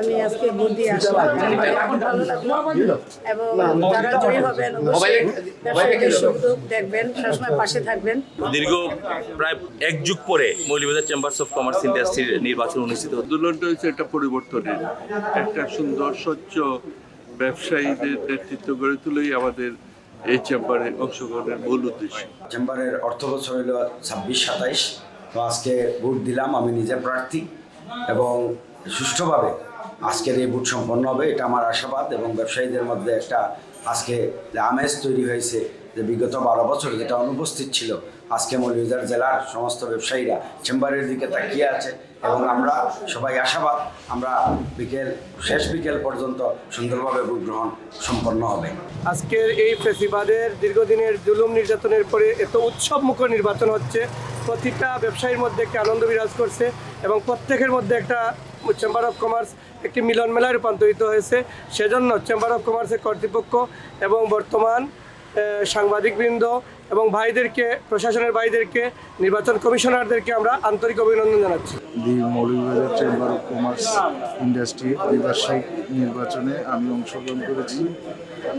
আমি আজকে ভোট দিয়ে আসলাম ভালো লাগল। এবং যারা জয়ী হবেন অবশ্যই ব্যবসায়ীদের সুখ দুঃখ দেখবেন সবসময় পাশে থাকবেন। দীর্ঘ প্রায় এক যুগ পরে মৌলভীবাজার চেম্বার্স অফ কমার্স ইন্ডাস্ট্রির নির্বাচন অনুষ্ঠিত হচ্ছে। আন্দোলনটা হচ্ছে একটা পরিবর্তনের একটা সুন্দর স্বচ্ছ ব্যবসায়ীদের নেতৃত্ব গড়ে তুলেই আমাদের এই চেম্বারে অংশগ্রহণের মূল উদ্দেশ্য। চেম্বারের অর্থ বছর হইল ছাব্বিশ সাতাইশ। তো আজকে ভোট দিলাম আমি নিজে প্রার্থী এবং সুষ্ঠুভাবে আজকের এই বুট সম্পন্ন হবে, এটা আমার আশাবাদ এবং ব্যবসায়ীদের মধ্যে একটা আজকে আমেজ তৈরি হয়েছে যে বিগত বারো বছর যেটা অনুপস্থিত ছিল, আজকে মৌলভীবাজার জেলার সমস্ত ব্যবসায়ীরা চেম্বারের দিকে তাকিয়ে আছে এবং আমরা সবাই আশাবাদ, আমরা বিকেল, শেষ বিকেল পর্যন্ত সুন্দরভাবে ভোট গ্রহণ সম্পন্ন হবে। আজকের এই ফেসিবাদের দীর্ঘদিনের জুলুম নির্যাতনের পরে এত উৎসব মুখর নির্বাচন হচ্ছে, প্রতিটা ব্যবসায়ীর মধ্যে একটা আনন্দ বিরাজ করছে এবং প্রত্যেকের মধ্যে একটা চেম্বার অফ কমার্স একটি মিলন মেলায় রূপান্তরিত হয়েছে। সেজন্য চেম্বার অফ কমার্সের কর্তৃপক্ষ এবং বর্তমান সাংবাদিকবৃন্দ এবং ভাইদেরকে, প্রশাসনের ভাইদেরকে, নির্বাচন কমিশনারদেরকে আমরা আন্তরিক অভিনন্দন জানাচ্ছি। The chamber of commerce industry দ্বিবার্ষিক নির্বাচনে আমি অংশগ্রহণ করেছি।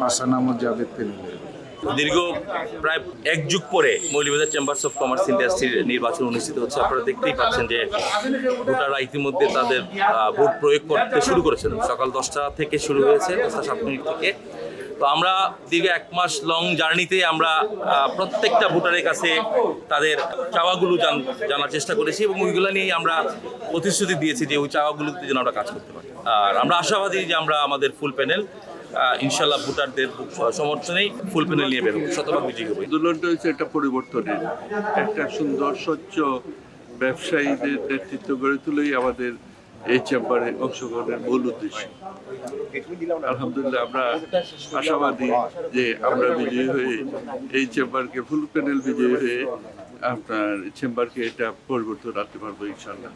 আহমদ জাভেদ প্যানেলে দীর্ঘ প্রায় এক যুগ পরে মৌলভীবাজার চেম্বার্স অফ কমার্স ইন্ডাস্ট্রির নির্বাচন অনুষ্ঠিত হচ্ছে। আপনারা দেখতেই পাচ্ছেন যে ভোটাররা ইতিমধ্যে তাদের ভোট প্রয়োগ করতে শুরু করেছেন। সকাল দশটা থেকে শুরু হয়েছে দশটা সাত মিনিট থেকে। তো আমরা দীর্ঘ এক মাস লং জার্নিতে আমরা প্রত্যেকটা ভোটারের কাছে তাদের চাওয়াগুলো জান- জানার চেষ্টা করেছি এবং ওইগুলো নিয়েই আমরা প্রতিশ্রুতি দিয়েছি যে ওই চাওয়াগুলোতে যেন আমরা কাজ করতে পারি। আর আমরা আশাবাদী যে আমরা আমাদের ফুল প্যানেল ইনশাল্লাহ ভোটারদের সমর্থনেই ফুল প্যানেল নিয়ে বেরোবো শতভাগ বিজয়ী হবে। আন্দোলনটা হচ্ছে একটা পরিবর্তনের, একটা সুন্দর, স্বচ্ছ ব্যবসায়ীদের নেতৃত্ব গড়ে তুলেই আমাদের এই চেম্বারে অংশগ্রহণের মূল উদ্দেশ্য। আলহামদুলিল্লাহ, আমরা আশাবাদী যে আমরা বিজয়ী হয়ে এই চেম্বারকে, ফুল প্যানেল বিজয়ী হয়ে আপনার চেম্বারকে এটা পরিবর্তন রাখতে পারব ইনশাল্লাহ